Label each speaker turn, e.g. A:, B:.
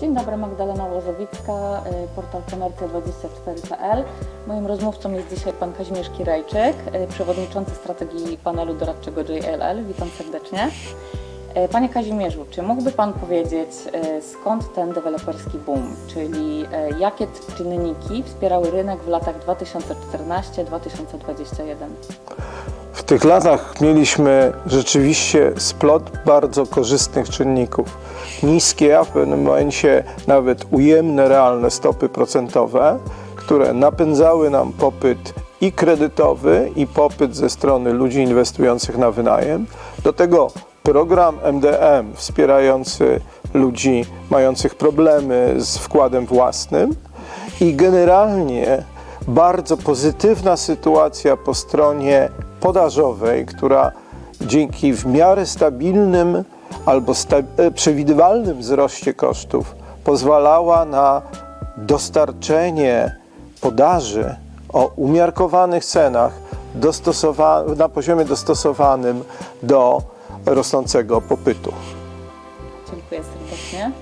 A: Dzień dobry, Magdalena Łozowicka, e, portal komercja24.pl. Moim rozmówcą jest dzisiaj pan Kazimierz Kirejczyk, e, przewodniczący strategii panelu doradczego JLL. Witam serdecznie. E, Panie Kazimierzu, czy mógłby Pan powiedzieć, e, skąd ten deweloperski boom, czyli e, jakie czynniki wspierały rynek w latach 2014-2021?
B: W tych latach mieliśmy rzeczywiście splot bardzo korzystnych czynników. Niskie, a w pewnym momencie nawet ujemne realne stopy procentowe, które napędzały nam popyt i kredytowy, i popyt ze strony ludzi inwestujących na wynajem. Do tego program MDM wspierający ludzi mających problemy z wkładem własnym i generalnie bardzo pozytywna sytuacja po stronie podażowej, która dzięki w miarę stabilnym albo sta- e, przewidywalnym wzroście kosztów pozwalała na dostarczenie podaży o umiarkowanych cenach na poziomie dostosowanym do rosnącego popytu.
A: Dziękuję serdecznie.